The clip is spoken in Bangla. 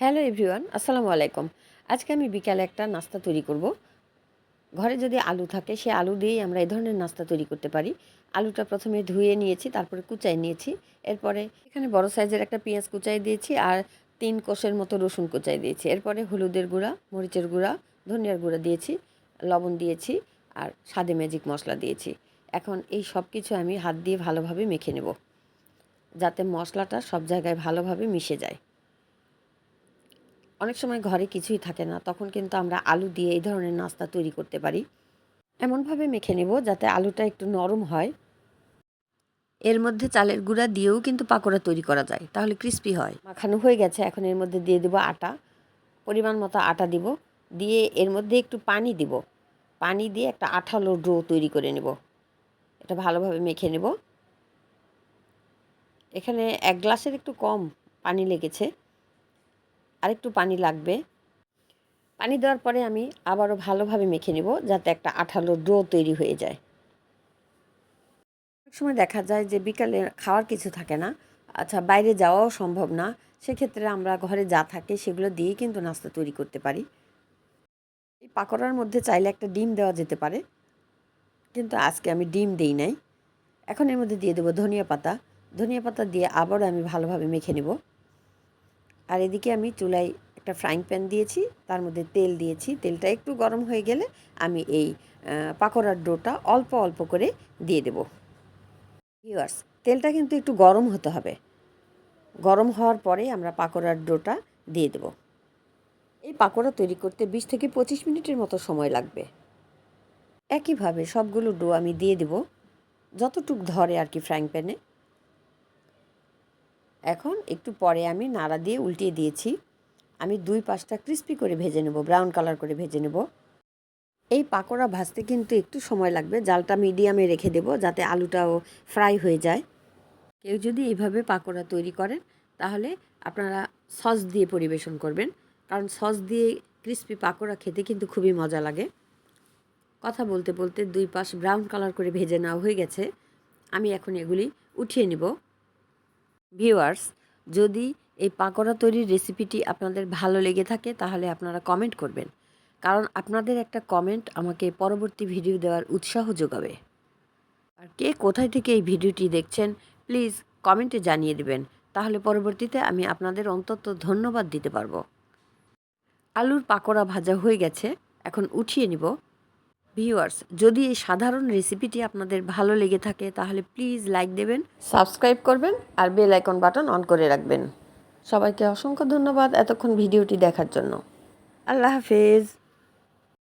হ্যালো এভরিওয়ান, আসসালামু আলাইকুম। আজকে আমি বিকালে একটা নাস্তা তৈরি করব। ঘরে যদি আলু থাকে, সে আলু দিয়েই আমরা এই ধরনের নাস্তা তৈরি করতে পারি। আলুটা প্রথমে ধুয়ে নিয়েছি, তারপরে কুচাই নিয়েছি। এরপরে এখানে বড় সাইজের একটা পেঁয়াজ কুচাই দিয়েছি আর তিন কোষের মতো রসুন কুচাই দিয়েছি। এরপরে হলুদের গুঁড়া, মরিচের গুঁড়া, ধনিয়ার গুঁড়া দিয়েছি, লবণ দিয়েছি আর স্বাদে ম্যাজিক মশলা দিয়েছি। এখন এই সব কিছু আমি হাত দিয়ে ভালোভাবে মেখে নেব, যাতে মশলাটা সব জায়গায় ভালোভাবে মিশে যায়। অনেক সময় ঘরে কিছুই থাকে না, তখন কিন্তু আমরা আলু দিয়ে এই ধরনের নাস্তা তৈরি করতে পারি। এমনভাবে মেখে নেব যাতে আলুটা একটু নরম হয়। এর মধ্যে চালের গুঁড়া দিয়েও কিন্তু পাকোড়া তৈরি করা যায়, তাহলে ক্রিস্পি হয়। মাখানো হয়ে গেছে, এখন এর মধ্যে দিয়ে দেবো আটা। পরিমাণ মতো আটা দিব, দিয়ে এর মধ্যে একটু পানি দিব। পানি দিয়ে একটা আঠালো ডো তৈরি করে নেব। এটা ভালোভাবে মেখে নেব। এখানে এক গ্লাসের একটু কম পানি লেগেছে। আরেকটু পানি লাগবে। পানি দেওয়ার পরে আমি আবারও ভালোভাবে মেখে নেব যাতে একটা আঠালো ডো তৈরি হয়ে যায়। অনেক সময় দেখা যায় যে বিকালে খাওয়ার কিছু থাকে না আচ্ছা বাইরে যাওয়াও সম্ভব না, সেক্ষেত্রে আমরা ঘরে যা থাকে সেগুলো দিয়েই কিন্তু নাস্তা তৈরি করতে পারি। এই পাকোড়ার মধ্যে চাইলে একটা ডিম দেওয়া যেতে পারে, কিন্তু আজকে আমি ডিম দেই নাই। এখন এর মধ্যে দিয়ে দেবো ধনিয়া পাতা। ধনিয়া পাতা দিয়ে আবারও আমি ভালোভাবে মেখে নেব। আর এদিকে আমি চুলায় একটা ফ্রাইং প্যান দিয়েছি, তার মধ্যে তেল দিয়েছি। তেলটা একটু গরম হয়ে গেলে আমি এই পাকোড়ার ডোটা অল্প অল্প করে দিয়ে দেব। ভিউয়ার্স তেলটা কিন্তু একটু গরম হতে হবে। গরম হওয়ার পরে আমরা পাকোড়ার ডোটা দিয়ে দেব। এই পাকোড়া তৈরি করতে বিশ থেকে পঁচিশ মিনিটের মতো সময় লাগবে। একইভাবে সবগুলো ডো আমি দিয়ে দেব। যতটুক ধরে আর কি ফ্রাইং প্যানে এখন একটু পরে আমি নাড়া দিয়ে উল্টিয়ে দিয়েছি। আমি দুই পাশটা ক্রিস্পি করে ভেজে নেব ব্রাউন কালার করে ভেজে নেব। এই পাকোড়া ভাজতে কিন্তু একটু সময় লাগবে, জালটা মিডিয়ামে রেখে দেব যাতে আলুটাও ফ্রাই হয়ে যায়। কেউ যদি এইভাবে পাকোড়া তৈরি করেন, তাহলে আপনারা সস দিয়ে পরিবেশন করবেন, কারণ সস দিয়ে ক্রিস্পি পাকোড়া খেতে কিন্তু খুবই মজা লাগে। কথা বলতে বলতে দুই পাশ ব্রাউন কালার করে ভেজে নেওয়া হয়ে গেছে। আমি এখন এগুলি উঠিয়ে নেব। ভিউয়ার্স যদি এই পাকোড়া তৈরির রেসিপিটি আপনাদের ভালো লেগে থাকে, তাহলে আপনারা কমেন্ট করবেন। কারণ আপনাদের একটা কমেন্ট আমাকে পরবর্তী ভিডিও দেওয়ার উৎসাহ যোগাবে। আর কে কোথায় থেকে এই ভিডিওটি দেখছেন প্লিজ কমেন্টে জানিয়ে দেবেন। তাহলে পরবর্তীতে আমি আপনাদের অন্তত ধন্যবাদ দিতে পারব। আলুর পাকোড়া ভাজা হয়ে গেছে, এখন উঠিয়ে নিব। ভিউয়ার্স যদি এই সাধারণ রেসিপিটি আপনাদের ভালো লেগে থাকে, তাহলে প্লিজ লাইক দেবেন সাবস্ক্রাইব করবেন, আর বেল আইকন বাটন অন করে রাখবেন। সবাইকে অসংখ্য ধন্যবাদ এতক্ষণ ভিডিওটি দেখার জন্য। আল্লাহ হাফেজ।